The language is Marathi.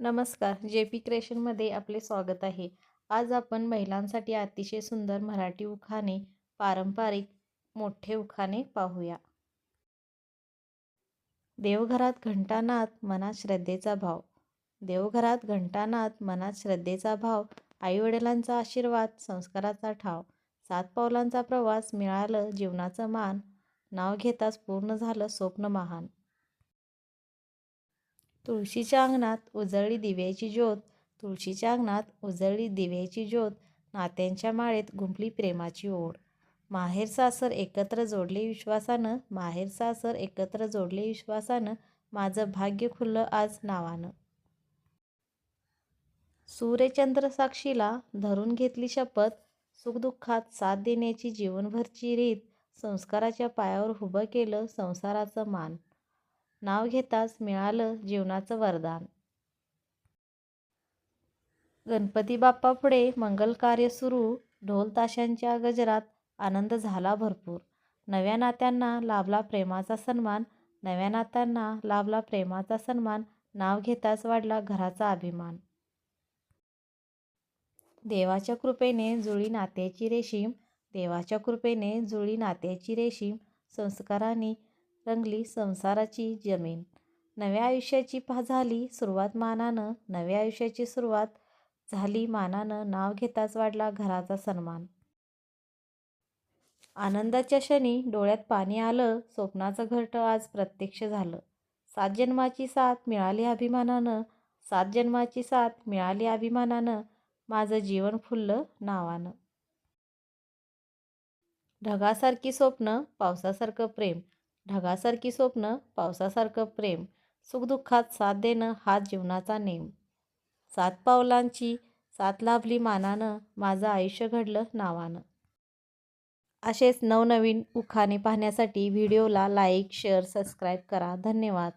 नमस्कार जे पी क्रेशनमध्ये आपले स्वागत आहे. आज आपण महिलांसाठी अतिशय सुंदर मराठी उखाणे पारंपरिक मोठे उखाणे पाहूया. देवघरात घंटानाद मनात श्रद्धेचा भाव. देवघरात घंटानाद मनात श्रद्धेचा भाव आईवडिलांचा आशीर्वाद संस्काराचा ठाव. सात पावलांचा प्रवास मिळालं जीवनाचं मान. नाव घेताच पूर्ण झालं स्वप्न महान. तुळशीच्या अंगणात उजळली दिव्याची ज्योत तुळशीच्या अंगणात उजळली दिव्याची ज्योत नात्यांच्या माळेत गुंपली प्रेमाची ओढ. माहेर सासर एकत्र जोडले विश्वासानं माहेर सासर एकत्र जोडले विश्वासानं माझं भाग्य खुललं आज नावानं. सूर्यचंद्र साक्षीला धरून घेतली शपथ सुखदुःखात साथ देण्याची जीवनभरची रीत संस्काराच्या पायावर उभं केलं संसाराचं मान. नाव घेताच मिळालं जीवनाचं वरदान. गणपती बाप्पा पुढे मंगल कार्य सुरू ढोल ताशांच्या गजरात आनंद झाला भरपूर. नव्या नात्यांना लाभला प्रेमाचा सन्मान नव्या नात्यांना लाभला प्रेमाचा सन्मान नाव घेताच वाढला घराचा अभिमान. देवाच्या कृपेने जुळी नात्याची रेशीम देवाच्या कृपेने जुळी नात्याची रेशीम संस्कारांनी रंगली संसाराची जमीन. नव्या आयुष्याची पा झाली सुरुवात मानानं नव्या आयुष्याची सुरुवात झाली मानानं नाव घेताच वाढला घराचा सन्मान. आनंदाच्या क्षणी डोळ्यात पाणी आलं स्वप्नाचं घरटं आज प्रत्यक्ष झालं. सात जन्माची साथ मिळाली अभिमानानं सात जन्माची साथ मिळाली अभिमानानं माझं जीवन फुललं नावानं. ढगासारखी स्वप्न पावसासारखं प्रेम. ढगासारखी स्वप्न पावसासारखं प्रेम सुखदुःखात साथ देणं हा जीवनाचा नेम. सात पावलांची साथ लाभली मानानं माझं आयुष्य घडलं नावानं. असेच नवनवीन उखाणे पाहण्यासाठी व्हिडिओला लाईक शेअर सबस्क्राईब करा. धन्यवाद.